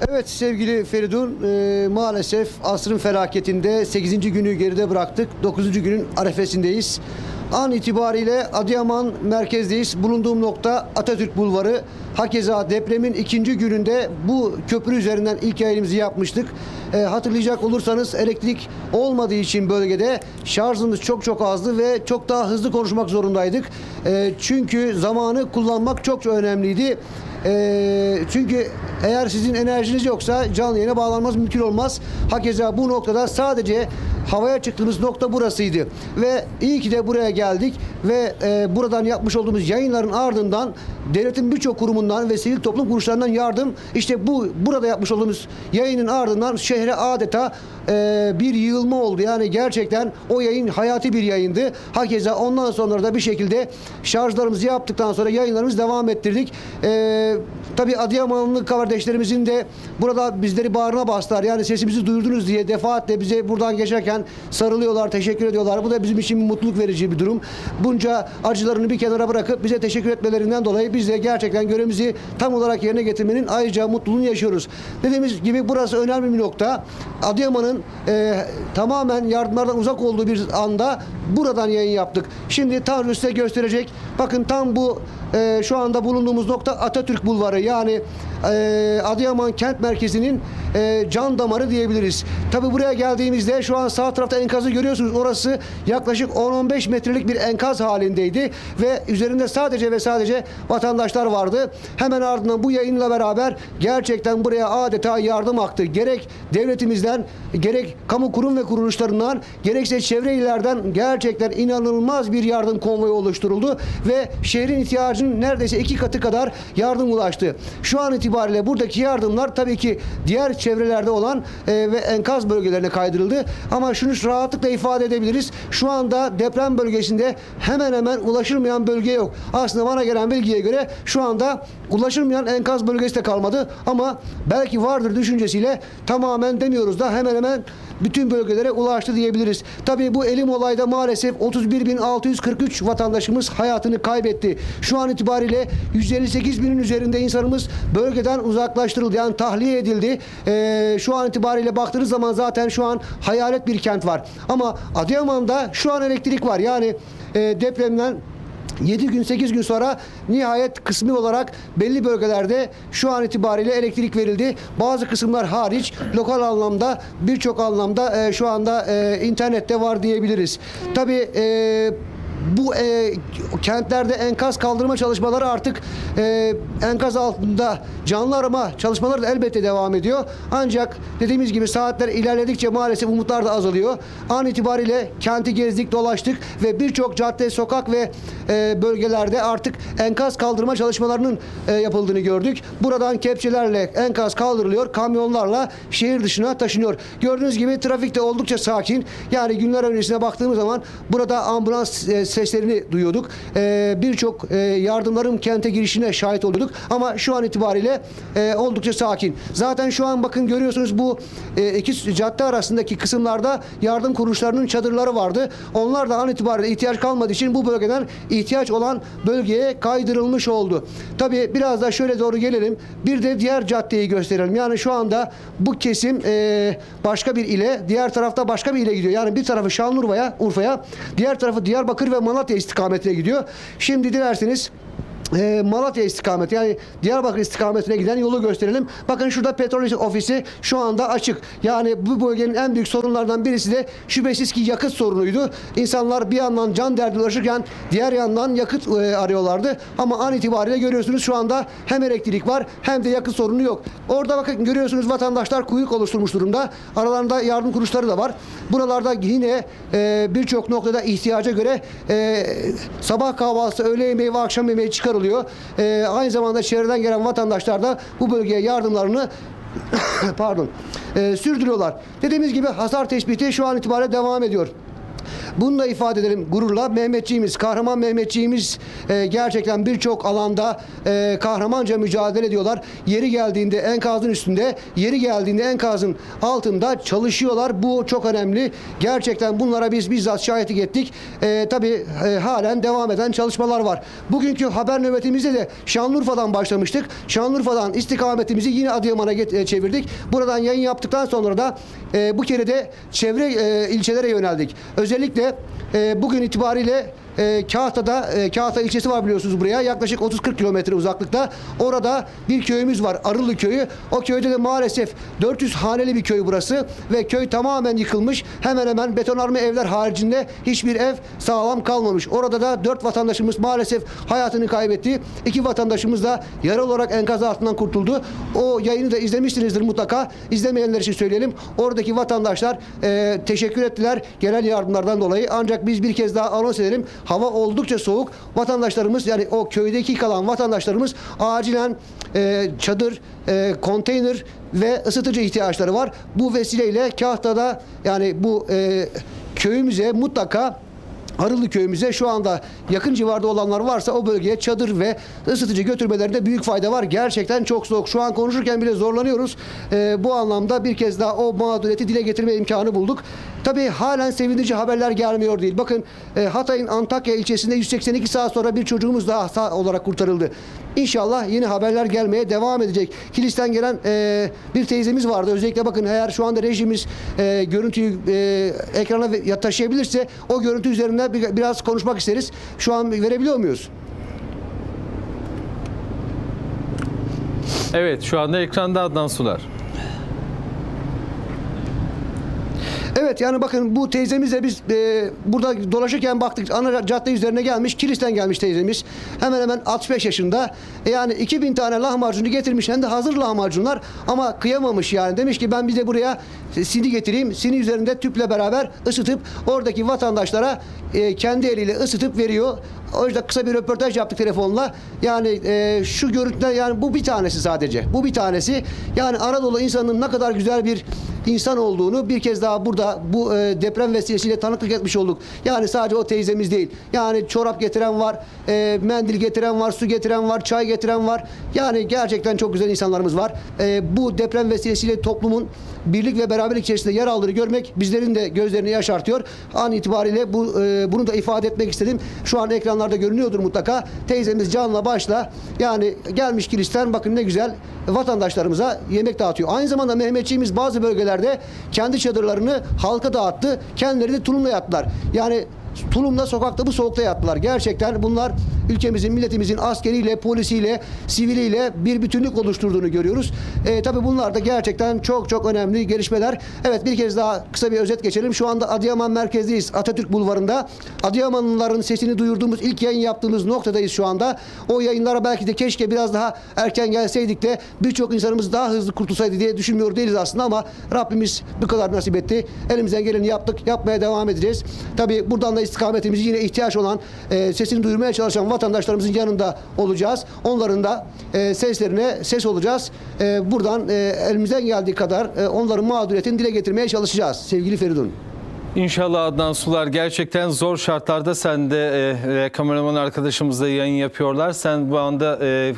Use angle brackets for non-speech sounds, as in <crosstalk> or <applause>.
Evet sevgili Feridun e, maalesef asrın felaketinde 8. günü geride bıraktık. 9. günün arefesindeyiz. An itibariyle Adıyaman merkezdeyiz. Bulunduğum nokta Atatürk Bulvarı. Hakeza depremin ikinci gününde bu köprü üzerinden ilk yayınımızı yapmıştık. E, hatırlayacak olursanız elektrik olmadığı için bölgede şarjımız çok çok azdı ve çok daha hızlı konuşmak zorundaydık. E, çünkü zamanı kullanmak çok önemliydi. Ee, çünkü eğer sizin enerjiniz yoksa canlı yayına bağlanmaz mümkün olmaz. Hakeza bu noktada sadece havaya çıktığımız nokta burasıydı. Ve iyi ki de buraya geldik ve e, buradan yapmış olduğumuz yayınların ardından devletin birçok kurumundan ve sivil toplum kuruluşlarından yardım işte bu burada yapmış olduğumuz yayının ardından şehre adeta e, bir yığılma oldu. Yani gerçekten o yayın hayati bir yayındı. Hakeza ondan sonra da bir şekilde şarjlarımızı yaptıktan sonra yayınlarımızı devam ettirdik. E, で tabii Adıyamanlı kardeşlerimizin de burada bizleri bağrına bastılar. Yani sesimizi duyurdunuz diye defaatle bize buradan geçerken sarılıyorlar, teşekkür ediyorlar. Bu da bizim için mutluluk verici bir durum. Bunca acılarını bir kenara bırakıp bize teşekkür etmelerinden dolayı biz de gerçekten görevimizi tam olarak yerine getirmenin ayrıca mutluluğunu yaşıyoruz. Dediğimiz gibi burası önemli bir nokta. Adıyaman'ın e, tamamen yardımlardan uzak olduğu bir anda buradan yayın yaptık. Şimdi Tanrı size gösterecek. Bakın tam bu e, şu anda bulunduğumuz nokta Atatürk Bulvarı. Yani e, Adıyaman kent merkezinin e, can damarı diyebiliriz. Tabi buraya geldiğimizde şu an sağ tarafta enkazı görüyorsunuz. Orası yaklaşık 10-15 metrelik bir enkaz halindeydi ve üzerinde sadece ve sadece vatandaşlar vardı. Hemen ardından bu yayınla beraber gerçekten buraya adeta yardım aktı. Gerek devletimizden, gerek kamu kurum ve kuruluşlarından, gerekse çevre illerden gerçekten inanılmaz bir yardım konvoyu oluşturuldu ve şehrin ihtiyacının neredeyse iki katı kadar yardım ulaştı. Şu an itibariyle buradaki yardımlar tabii ki diğer çevrelerde olan e, ve enkaz bölgelerine kaydırıldı. Ama şunu rahatlıkla ifade edebiliriz. Şu anda deprem bölgesinde hemen hemen ulaşılmayan bölge yok. Aslında bana gelen bilgiye göre şu anda ulaşılmayan enkaz bölgesi de kalmadı. Ama belki vardır düşüncesiyle tamamen demiyoruz da hemen hemen bütün bölgelere ulaştı diyebiliriz. Tabii bu elim olayda maalesef 31.643 vatandaşımız hayatını kaybetti. Şu an itibariyle 158 binin üzerinde insanımız bölgeden uzaklaştırıldı. Yani tahliye edildi. Ee, şu an itibariyle baktığınız zaman zaten şu an hayalet bir kent var. Ama Adıyaman'da şu an elektrik var. Yani e, depremden 7 gün 8 gün sonra nihayet kısmi olarak belli bölgelerde şu an itibariyle elektrik verildi. Bazı kısımlar hariç lokal anlamda birçok anlamda e, şu anda e, internette var diyebiliriz. Tabii e, bu e, kentlerde enkaz kaldırma çalışmaları artık e, enkaz altında canlı arama çalışmaları da elbette devam ediyor. Ancak dediğimiz gibi saatler ilerledikçe maalesef umutlar da azalıyor. An itibariyle kenti gezdik, dolaştık ve birçok cadde, sokak ve e, bölgelerde artık enkaz kaldırma çalışmalarının e, yapıldığını gördük. Buradan kepçelerle enkaz kaldırılıyor, kamyonlarla şehir dışına taşınıyor. Gördüğünüz gibi trafik de oldukça sakin. Yani günler öncesine baktığımız zaman burada ambulans e, seslerini duyuyorduk. Birçok e, yardımların kente girişine şahit oluyorduk. Ama şu an itibariyle oldukça sakin. Zaten şu an bakın görüyorsunuz bu iki cadde arasındaki kısımlarda yardım kuruluşlarının çadırları vardı. Onlar da an itibariyle ihtiyaç kalmadığı için bu bölgeden ihtiyaç olan bölgeye kaydırılmış oldu. Tabii biraz da şöyle doğru gelelim. Bir de diğer caddeyi gösterelim. Yani şu anda bu kesim e, başka bir ile, diğer tarafta başka bir ile gidiyor. Yani bir tarafı Şanlıurfa'ya, Urfa'ya, diğer tarafı Diyarbakır ve Malatya istikametine gidiyor. Şimdi dilerseniz e, Malatya istikameti yani Diyarbakır istikametine giden yolu gösterelim. Bakın şurada petrol ofisi şu anda açık. Yani bu bölgenin en büyük sorunlardan birisi de şüphesiz ki yakıt sorunuydu. İnsanlar bir yandan can derdi ulaşırken diğer yandan yakıt e, arıyorlardı. Ama an itibariyle görüyorsunuz şu anda hem elektrik var hem de yakıt sorunu yok. Orada bakın görüyorsunuz vatandaşlar kuyruk oluşturmuş durumda. Aralarında yardım kuruluşları da var. Buralarda yine e, birçok noktada ihtiyaca göre e, sabah kahvaltısı, öğle yemeği ve akşam yemeği çıkarılıyor. E, aynı zamanda çevreden gelen vatandaşlar da bu bölgeye yardımlarını <coughs> pardon e, sürdürüyorlar. Dediğimiz gibi hasar tespiti şu an itibariyle devam ediyor. Bunu da ifade edelim gururla. Mehmetçiğimiz, kahraman Mehmetçiğimiz e, gerçekten birçok alanda e, kahramanca mücadele ediyorlar. Yeri geldiğinde enkazın üstünde, yeri geldiğinde enkazın altında çalışıyorlar. Bu çok önemli. Gerçekten bunlara biz bizzat şahitlik ettik. E, tabii e, halen devam eden çalışmalar var. Bugünkü haber nöbetimizde de Şanlıurfa'dan başlamıştık. Şanlıurfa'dan istikametimizi yine Adıyaman'a e, çevirdik. Buradan yayın yaptıktan sonra da e, bu kere de çevre e, ilçelere yöneldik. Özellikle bugün itibariyle e, Kahta'da, e, Kahta ilçesi var biliyorsunuz buraya. Yaklaşık 30-40 kilometre uzaklıkta. Orada bir köyümüz var. Arılı köyü. O köyde de maalesef 400 haneli bir köy burası. Ve köy tamamen yıkılmış. Hemen hemen betonarme evler haricinde hiçbir ev sağlam kalmamış. Orada da 4 vatandaşımız maalesef hayatını kaybetti. İki vatandaşımız da yaralı olarak enkaz altından kurtuldu. O yayını da izlemişsinizdir mutlaka. İzlemeyenler için söyleyelim. Oradaki vatandaşlar e, teşekkür ettiler gelen yardımlardan dolayı. Ancak biz bir kez daha anons edelim. Hava oldukça soğuk. Vatandaşlarımız yani o köydeki kalan vatandaşlarımız acilen e, çadır, e, konteyner ve ısıtıcı ihtiyaçları var. Bu vesileyle Kahta'da yani bu e, köyümüze mutlaka Arılı köyümüze şu anda yakın civarda olanlar varsa o bölgeye çadır ve ısıtıcı götürmelerinde büyük fayda var. Gerçekten çok soğuk. Şu an konuşurken bile zorlanıyoruz. Ee, bu anlamda bir kez daha o mağduriyeti dile getirme imkanı bulduk. Tabii halen sevindirici haberler gelmiyor değil. Bakın e, Hatay'ın Antakya ilçesinde 182 saat sonra bir çocuğumuz daha sağ olarak kurtarıldı. İnşallah yeni haberler gelmeye devam edecek. Kilis'ten gelen e, bir teyzemiz vardı. Özellikle bakın eğer şu anda rejimiz e, görüntüyü e, ekrana taşıyabilirse o görüntü üzerinden bir- biraz konuşmak isteriz. Şu an verebiliyor muyuz? Evet şu anda ekranda Adnan Sular. Evet yani bakın bu teyzemizle biz e, burada dolaşırken baktık ana cadde üzerine gelmiş. Kilis'ten gelmiş teyzemiz. Hemen hemen 65 yaşında. E, yani 2000 tane lahmacunu getirmiş. Hem de hazır lahmacunlar ama kıyamamış yani. Demiş ki ben bir de buraya sini getireyim. Sini üzerinde tüple beraber ısıtıp oradaki vatandaşlara e, kendi eliyle ısıtıp veriyor. O yüzden kısa bir röportaj yaptık telefonla. Yani e, şu görüntüler yani bu bir tanesi sadece. Bu bir tanesi. Yani Anadolu insanının ne kadar güzel bir insan olduğunu bir kez daha burada bu e, deprem vesilesiyle tanıklık etmiş olduk. Yani sadece o teyzemiz değil. Yani çorap getiren var, e, mendil getiren var, su getiren var, çay getiren var. Yani gerçekten çok güzel insanlarımız var. E, bu deprem vesilesiyle toplumun birlik ve beraberlik içerisinde yer aldığını görmek bizlerin de gözlerini yaşartıyor. An itibariyle bu e, bunu da ifade etmek istedim. Şu an ekranlarda görünüyordur mutlaka. Teyzemiz canla başla yani gelmiş kilisten bakın ne güzel vatandaşlarımıza yemek dağıtıyor. Aynı zamanda Mehmetçiğimiz bazı bölgelerde kendi çadırlarını halka dağıttı. Kendileri de tulumla yattılar. Yani tulumla sokakta bu soğukta yattılar. Gerçekten bunlar ülkemizin, milletimizin askeriyle, polisiyle, siviliyle bir bütünlük oluşturduğunu görüyoruz. E, tabii bunlar da gerçekten çok çok önemli gelişmeler. Evet bir kez daha kısa bir özet geçelim. Şu anda Adıyaman merkezdeyiz. Atatürk Bulvarı'nda. Adıyamanlıların sesini duyurduğumuz ilk yayın yaptığımız noktadayız şu anda. O yayınlara belki de keşke biraz daha erken gelseydik de birçok insanımız daha hızlı kurtulsaydı diye düşünmüyor değiliz aslında ama Rabbimiz bu kadar nasip etti. Elimizden geleni yaptık. Yapmaya devam edeceğiz. Tabii buradan da istikametimizi yine ihtiyaç olan e, sesini duyurmaya çalışan vatandaşlarımızın yanında olacağız. Onların da e, seslerine ses olacağız. E, buradan e, elimizden geldiği kadar e, onların mağduriyetini dile getirmeye çalışacağız sevgili Feridun. İnşallah Adnan Sular gerçekten zor şartlarda sen de e, kameraman arkadaşımızla yayın yapıyorlar. Sen bu anda e,